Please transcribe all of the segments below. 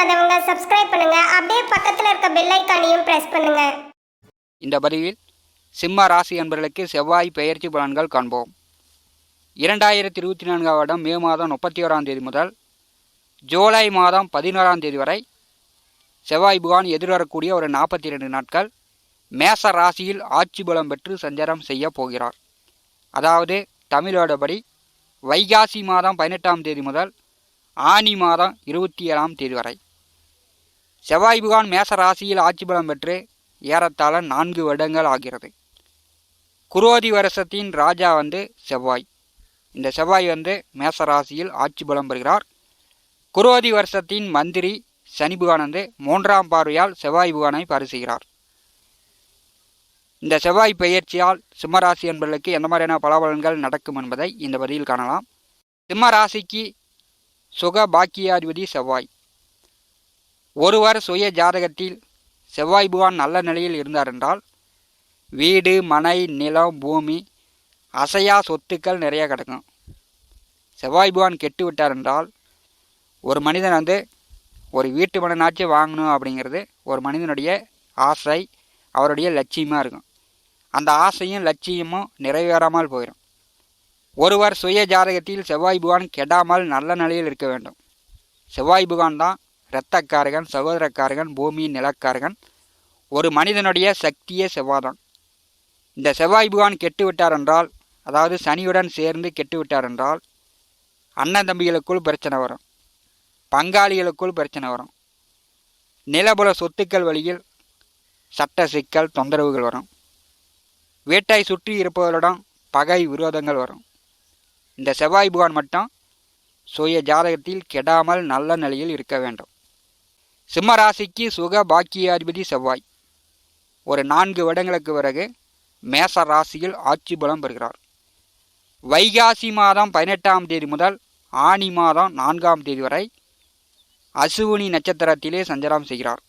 பண்ணாதவங்க சப்ஸ்கிரைப் பண்ணுங்க. அப்படியே பக்கத்தில் இருக்க பெல் ஐக்கானையும் பிரஸ் பண்ணுங்க. இந்த பதிவில் சிம்ம ராசி என்பவர்களுக்கு செவ்வாய் பெயர்ச்சி பலன்கள் காண்போம். இரண்டாயிரத்தி இருபத்தி நான்காம் வருடம் மே மாதம் முப்பத்தி ஓராம் தேதி முதல் ஜூலை மாதம் பதினோராம் தேதி வரை செவ்வாய் புகான் எதிர்வரக்கூடிய ஒரு நாற்பத்தி ரெண்டு நாட்கள் மேச ராசியில் ஆட்சி பலம் பெற்று சஞ்சாரம் செய்ய போகிறார். அதாவது தமிழோடபடி வைகாசி மாதம் பதினெட்டாம் தேதி முதல் ஆனி மாதம் இருபத்தி ஏழாம் தேதி வரை. செவ்வாய் புகான் மேச ராசியில் ஆட்சி பலம் பெற்று ஏறத்தாழ நான்கு வருடங்கள் ஆகிறது. குரோதி வருஷத்தின் ராஜா வந்து செவ்வாய். இந்த செவ்வாய் வந்து மேச ராசியில் ஆட்சி பலம் பெறுகிறார். குரோதி வருஷத்தின் மந்திரி சனி புகான் வந்து மூன்றாம் பார்வையால் செவ்வாய் புகானை பரிசுகிறார் இந்த செவ்வாய் பெயர்ச்சியால் சிம்மராசி என்பவர்களுக்கு எந்த மாதிரியான பலாபலன்கள் நடக்கும் என்பதை இந்த பதிவில் காணலாம். சிம்ம ராசிக்கு சுக பாக்கியாதிபதி செவ்வாய். ஒருவர் சுய ஜாதகத்தில் செவ்வாய் புகான் நல்ல நிலையில் இருந்தார் என்றால் வீடு மனை நிலம் பூமி அசையா சொத்துக்கள் நிறைய கிடக்கும். செவ்வாய் புகான் கெட்டு விட்டார் என்றால் ஒரு மனிதன் வந்து ஒரு வீட்டு மனநாச்சும் வாங்கணும் அப்படிங்கிறது ஒரு மனிதனுடைய ஆசை அவருடைய லட்சியமாக இருக்கும். அந்த ஆசையும் லட்சியமும் நிறைவேறாமல் போயிடும் ஒருவர் சுய ஜாதகத்தில் செவ்வாய் புகான் கெடாமல் நல்ல நிலையில் இருக்க வேண்டும். செவ்வாய் புகான் தான் இரத்தக்காரகன் சகோதரக்காரகன் பூமியின் நிலக்காரகன். ஒரு மனிதனுடைய சக்தியே செவ்வாதான். இந்த செவ்வாய் புகான் கெட்டுவிட்டார் என்றால் அதாவது சனியுடன் சேர்ந்து கெட்டுவிட்டார் என்றால் அண்ணன் தம்பிகளுக்குள் பிரச்சனை வரும். பங்காளிகளுக்குள் பிரச்சனை வரும். நிலபுல சொத்துக்கள் வழியில் சட்ட சிக்கல் தொந்தரவுகள் வரும். வீட்டை சுற்றி இருப்பவரிடம் பகை விரோதங்கள் வரும். இந்த செவ்வாய் புகான் மட்டும் சுய ஜாதகத்தில் கெடாமல் நல்ல நிலையில் இருக்க வேண்டும். சிம்மராசிக்கு சுக பாக்கியாதிபதி செவ்வாய். ஒரு நான்கு வருடங்களுக்கு பிறகு மேச ராசியில் ஆட்சி பலம் பெறுகிறார். வைகாசி மாதம் பதினெட்டாம் தேதி முதல் ஆனி மாதம் நான்காம் தேதி வரை அசுவினி நட்சத்திரத்திலே சஞ்சாரம் செய்கிறார்.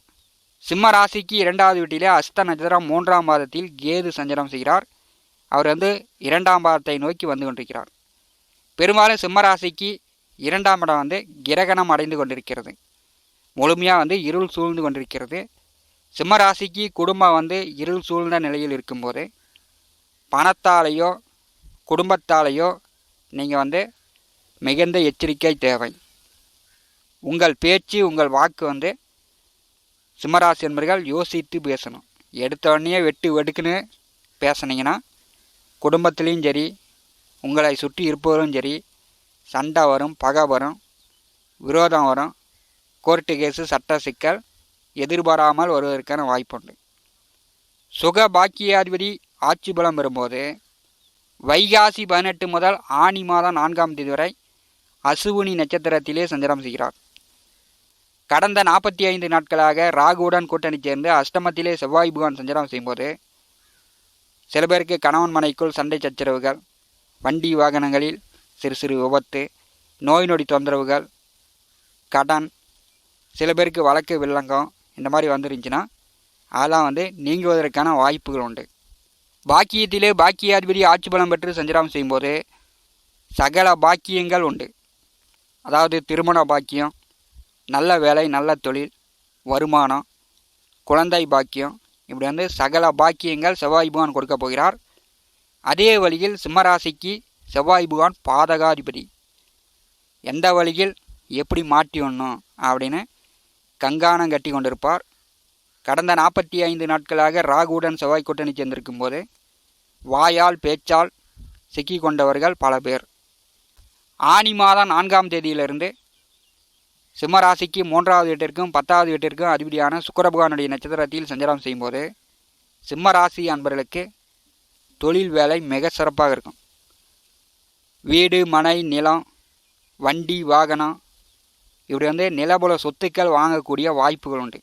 சிம்ம ராசிக்கு இரண்டாவது வீட்டிலே அஸ்த நட்சத்திரம் மூன்றாம் மாதத்தில் கேது சஞ்சாரம் செய்கிறார். அவர் வந்து இரண்டாம் பாதத்தை நோக்கி வந்து கொண்டிருக்கிறார். பெரும்பாலும் சிம்ம ராசிக்கு இரண்டாம் இடம் வந்து கிரகணம் அடைந்து கொண்டிருக்கிறது. முழுமையாக வந்து இருள் சூழ்ந்து கொண்டிருக்கிறது. சிம்ம ராசிக்கு குடும்பம் வந்து இருள் சூழ்ந்த நிலையில் இருக்கும்போது பணத்தாலேயோ குடும்பத்தாலேயோ நீங்கள் வந்து மிகுந்த எச்சரிக்கை தேவை. உங்கள் பேச்சு உங்கள் வாக்கு வந்து சிம்மராசி என்பர்கள் யோசித்து பேசணும். எடுத்த உடனே வெட்டு வெடுக்குன்னு பேசுனீங்கன்னா குடும்பத்துலேயும் சரி உங்களை சுற்றி இருப்பவரும் சரி சண்டை வரும் பகை வரும் விரோதம் வரும் கோர்ட்டு கேஸு சட்ட சிக்கல் எதிர்பாராமல் வருவதற்கான வாய்ப்புண்டு. சுக பாக்கியாதிபதி ஆட்சி பலம் பெறும்போது வைகாசி பதினெட்டு முதல் ஆனி மாதம் நான்காம் தேதி வரை அசுவினி நட்சத்திரத்திலே சஞ்சாரம் செய்கிறார். கடந்த நாற்பத்தி ஐந்து நாட்களாக ராகுவுடன் கூட்டணி சேர்ந்து அஷ்டமத்திலே செவ்வாய் புகான் சஞ்சாரம் செய்யும்போது சில பேருக்கு கணவன் மனைக்குள் சண்டை சச்சரவுகள் வண்டி வாகனங்களில் சிறு சிறு விபத்து நோய் நொடி தொந்தரவுகள் கடன் சில பேருக்கு வழக்கு வில்லங்கம் இந்த மாதிரி வந்துருந்துச்சுன்னா அதெல்லாம் வந்து நீங்குவதற்கான வாய்ப்புகள் உண்டு. பாக்கியத்திலே பாக்கியாதிபதி ஆட்சி பலம் பெற்று சஞ்சாரம் செய்யும்போது சகல பாக்கியங்கள் உண்டு. அதாவது திருமண பாக்கியம் நல்ல வேலை நல்ல தொழில் வருமானம் குழந்தை பாக்கியம் இப்படி வந்து சகல பாக்கியங்கள் செவ்வாய் புகான் கொடுக்க போகிறார். அதே வழியில் சிம்மராசிக்கு செவ்வாய் புகான் பாதகாதிபதி. எந்த வழியில் எப்படி மாற்றி விடணும் அப்படின்னு கங்காணம் கட்டி கொண்டிருப்பார் கடந்த நாற்பத்தி ஐந்து நாட்களாக ராகுவுடன் செவ்வாய் கூட்டணி சேர்ந்திருக்கும் போது வாயால் பேச்சால் சிக்கி கொண்டவர்கள் பல பேர். ஆனி மாதம் நான்காம் தேதியிலிருந்து சிம்மராசிக்கு மூன்றாவது வீட்டிற்கும் பத்தாவது வீட்டிற்கும் அதிபதியான சுக்கரபகவானுடைய நட்சத்திரத்தில் சஞ்சாரம் செய்யும்போது சிம்மராசி அன்பர்களுக்கு தொழில் வேலை மிக சிறப்பாக இருக்கும். வீடு மனை நிலம் வண்டி வாகனம் இப்படி வந்து நிலபுல சொத்துக்கள் வாங்கக்கூடிய வாய்ப்புகள் உண்டு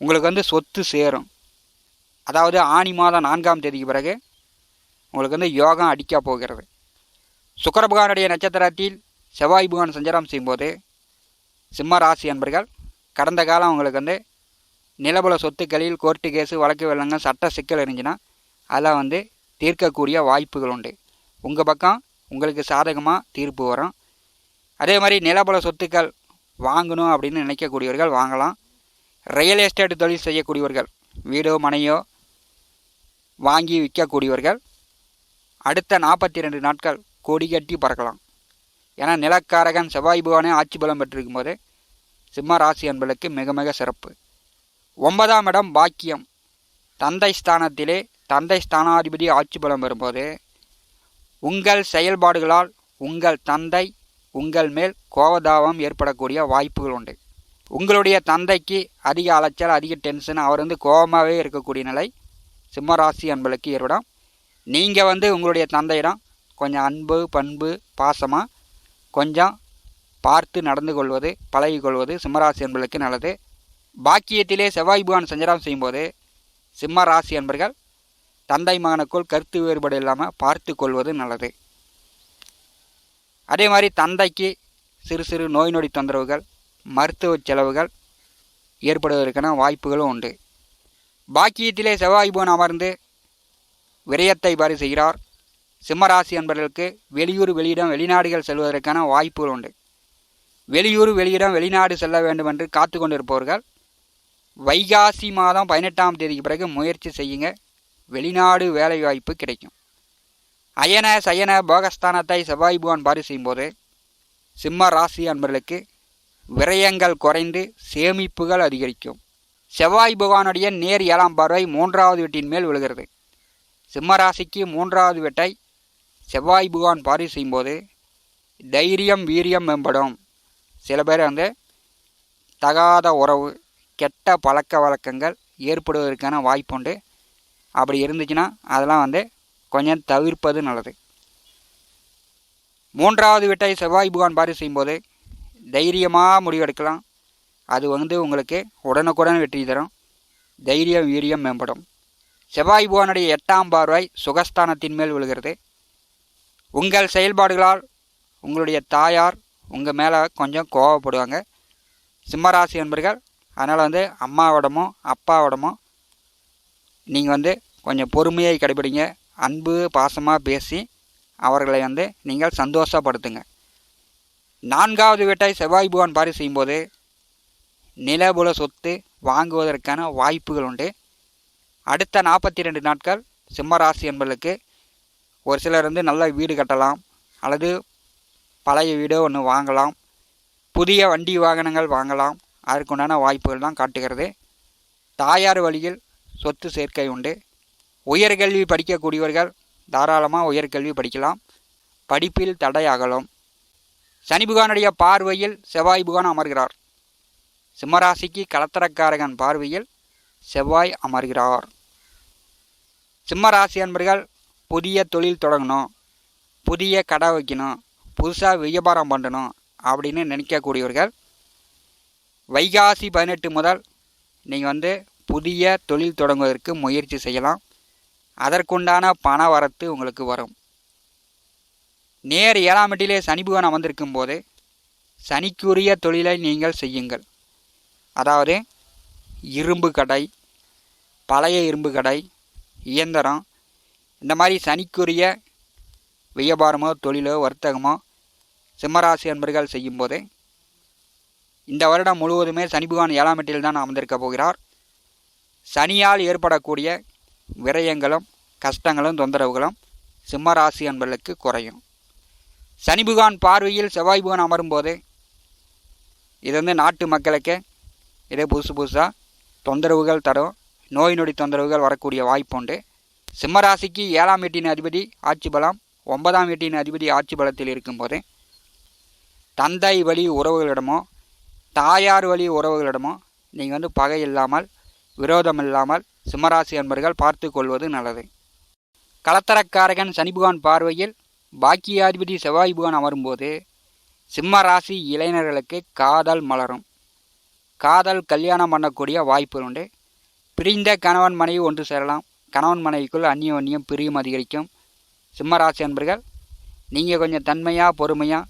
உங்களுக்கு வந்து சொத்து சேரும். அதாவது ஆனி மாதம் நான்காம் தேதிக்கு பிறகு உங்களுக்கு வந்து யோகம் அடிக்க போகிறது. சுக்கரபகானுடைய நட்சத்திரத்தில் செவ்வாய் புகான் சஞ்சாரம் செய்யும்போது சிம்ம ராசி அன்பர்கள் கடந்த காலம் உங்களுக்கு வந்து நிலபல சொத்துக்களில் கோர்ட்டு கேஸு வழக்கு வெள்ளங்க சட்ட சிக்கல் இருந்துச்சுன்னா அதெல்லாம் வந்து தீர்க்கக்கூடிய வாய்ப்புகள் உண்டு உங்கள் பக்கம் உங்களுக்கு சாதகமாக தீர்ப்பு வரும். அதே மாதிரி நிலபல சொத்துக்கள் வாங்கணும் அப்படின்னு நினைக்கக்கூடியவர்கள் வாங்கலாம். ரியல் எஸ்டேட் தொழில் செய்யக்கூடியவர்கள் வீடோ மனையோ வாங்கி விற்கக்கூடியவர்கள் அடுத்த நாற்பத்தி ரெண்டு நாட்கள் கொடி கட்டி பறக்கலாம். ஏன்னா நிலக்காரகன் செவ்வாய் பகவானே ஆட்சி பலம் பெற்றிருக்கும் போது சிம்ம ராசி என்பதற்கு மிக மிக சிறப்பு. ஒன்பதாம் இடம் பாக்கியம். தந்தை ஸ்தானத்திலே தந்தை ஸ்தானாதிபதி ஆட்சி பலம் பெறும்போது உங்கள் செயல்பாடுகளால் உங்கள் தந்தை உங்கள் மேல் கோபதாபம் ஏற்படக்கூடிய வாய்ப்புகள் உண்டு. உங்களுடைய தந்தைக்கு அதிக அலைச்சல் அதிக டென்ஷன் அவர் வந்து கோபமாகவே இருக்கக்கூடிய நிலை சிம்மராசி அன்பளுக்கு ஏற்படும். நீங்கள் வந்து உங்களுடைய தந்தையிடம் கொஞ்சம் அன்பு பண்பு பாசமாக கொஞ்சம் பார்த்து நடந்து கொள்வது பழகிக்கொள்வது சிம்மராசி அன்பர்களுக்கு நல்லது. பாக்கியத்திலே செவ்வாய் புகான் சஞ்சாரம் செய்யும்போது சிம்ம ராசி என்பர்கள் தந்தை மகனுக்குள் கருத்து வேறுபாடு இல்லாமல் பார்த்து கொள்வது நல்லது. அதே மாதிரி தந்தைக்கு சிறு சிறு நோய் நொடி தொந்தரவுகள் மருத்துவ செலவுகள் ஏற்படுவதற்கான வாய்ப்புகளும் உண்டு. பாக்கியத்திலே செவ்வாய் போன் அமர்ந்து விரயத்தை பாரி செய்கிறார். சிம்மராசி என்பவர்களுக்கு வெளியூர் வெளியிடம் வெளிநாடுகள் செல்வதற்கான வாய்ப்புகள் உண்டு. வெளியூர் வெளியிடம் வெளிநாடு செல்ல வேண்டும் என்று காத்து கொண்டிருப்பவர்கள் வைகாசி மாதம் பதினெட்டாம் தேதிக்கு பிறகு முயற்சி செய்யுங்க. வெளிநாடு வேலைவாய்ப்பு கிடைக்கும். அயன சயன போகஸ்தானத்தை செவ்வாய் புவான் பாரி செய்யும்போது சிம்ம ராசி அன்பர்களுக்கு விரயங்கள் குறைந்து சேமிப்புகள் அதிகரிக்கும். செவ்வாய் புகானுடைய நேர் ஏழாம் பார்வை மூன்றாவது வீட்டின் மேல் விழுகிறது. சிம்ம ராசிக்கு மூன்றாவது வீட்டை செவ்வாய் புகான் பாரி செய்யும்போது தைரியம் வீரியம் மேம்படும். சில பேர் வந்து தகாத உறவு கெட்ட பழக்க வழக்கங்கள் ஏற்படுவதற்கான வாய்ப்புண்டு அப்படி இருந்துச்சுன்னா அதெல்லாம் வந்து கொஞ்சம் தவிர்ப்பது நல்லது. மூன்றாவது வீட்டை செவ்வாய் புகான் பாரி செய்யும்போது தைரியமாக முடிவெடுக்கலாம். அது வந்து உங்களுக்கு உடனுக்குடன் வெற்றி தரும். தைரியம் வீரியம் மேம்படும். செவ்வாய் புகானுடைய எட்டாம் பார்வை சுகஸ்தானத்தின் மேல் விழுகிறது. உங்கள் செயல்பாடுகளால் உங்களுடைய தாயார் உங்கள் மேலே கொஞ்சம் கோவப்படுவாங்க. சிம்மராசி என்பர்கள் அதனால் வந்து அம்மாவோடமோ அப்பாவோடமோ நீங்கள் வந்து கொஞ்சம் பொறுமையை கடைபிடிங்க. அன்பு பாசமாக பேசி அவர்களை வந்து நீங்கள் சந்தோஷப்படுத்துங்க. நான்காவது வீட்டை செவ்வாய் புவான் பாரி செய்யும்போது நிலபுல சொத்து வாங்குவதற்கான வாய்ப்புகள் உண்டு. அடுத்த நாற்பத்தி ரெண்டு நாட்கள் சிம்மராசி என்பதற்கு ஒரு சிலர் வந்து நல்ல வீடு கட்டலாம் அல்லது பழைய வீடோ ஒன்று வாங்கலாம். புதிய வண்டி வாகனங்கள் வாங்கலாம். அதற்குண்டான வாய்ப்புகள் தான் காட்டுகிறது. தாயார் வழியில் சொத்து சேர்க்கை உண்டு. உயர்கல்வி படிக்கக்கூடியவர்கள் தாராளமாக உயர்கல்வி படிக்கலாம். படிப்பில் தடை அகலும். சனி புகானுடைய பார்வையில் செவ்வாய் புகான் அமர்கிறார். சிம்மராசிக்கு கலத்தரக்காரகன் பார்வையில் செவ்வாய் அமர்கிறார். சிம்மராசி அன்பர்கள் புதிய தொழில் தொடங்கணும். புதிய கடை வைக்கணும். புதுசாக வியாபாரம் பண்ணணும் அப்படின்னு நினைக்கக்கூடியவர்கள் வைகாசி பதினெட்டு முதல் நீங்கள் வந்து புதிய தொழில் தொடங்குவதற்கு முயற்சி செய்யலாம். அதற்குண்டான பண வரத்து உங்களுக்கு வரும். நேர் ஏழாம் எட்டிலே சனி புகான் அமர்ந்திருக்கும் போது சனிக்குரிய தொழிலை நீங்கள் செய்யுங்கள். அதாவது இரும்பு கடை பழைய இரும்பு கடை இயந்திரம் இந்த மாதிரி சனிக்குரிய வியாபாரமோ தொழிலோ வர்த்தகமோ சிம்மராசி அன்பர்கள் செய்யும்போது இந்த வருடம் முழுவதுமே சனி பகவான் ஏழாம் எட்டில் தான் அமர்ந்திருக்க போகிறார். சனியால் ஏற்படக்கூடிய விரயங்களும் கஷ்டங்களும் தொந்தரவுகளும் சிம்மராசி அன்பர்களுக்கு குறையும். சனிபுகான் பார்வையில் செவ்வாய் புகான் அமரும்போது இது வந்து நாட்டு மக்களுக்கு இதே புதுசு புதுசாக தொந்தரவுகள் தரும் நோய் நொடி தொந்தரவுகள் வரக்கூடிய வாய்ப்புண்டு சிம்மராசிக்கு ஏழாம் வீட்டின் அதிபதி ஆட்சி பலம் ஒன்பதாம் வீட்டின் அதிபதி ஆட்சி பலத்தில் இருக்கும்போது தந்தை வழி உறவுகளிடமோ தாயார் வழி உறவுகளிடமோ நீங்கள் வந்து பகை இல்லாமல் விரோதம் இல்லாமல் சிம்மராசி அன்பர்கள் பார்த்து கொள்வது நல்லது. கலத்தரக்காரகன் சனிபுகான் பார்வையில் பாக்கியாதிபதி செவ்வாய் புகான் அமரும்போது சிம்ம ராசி இளைஞர்களுக்கு காதல் மலரும். காதல் கல்யாணம் பண்ணக்கூடிய வாய்ப்புகள் உண்டு. பிரிந்த கணவன் மனைவி ஒன்று சேரலாம். கணவன் மனைவிக்குள் அந்நியோன்யம் பிரியும் அதிகரிக்கும். சிம்ம ராசி அன்பர்கள் நீங்கள் கொஞ்சம் தன்மையாக பொறுமையாக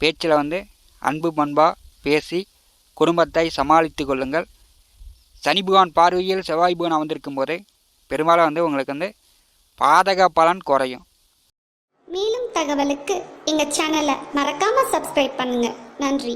பேச்சில் வந்து அன்பு பண்பாக பேசி குடும்பத்தை சமாளித்து கொள்ளுங்கள். சனி புகான் பார்வையில் செவ்வாய் புகான் அமர்ந்திருக்கும் போது பெரும்பாலும் வந்து உங்களுக்கு வந்து பாதக பலன் குறையும். மேலும் தகவலுக்கு எங்கள் சேனலை மறக்காமல் சப்ஸ்கிரைப் பண்ணுங்கள் நன்றி.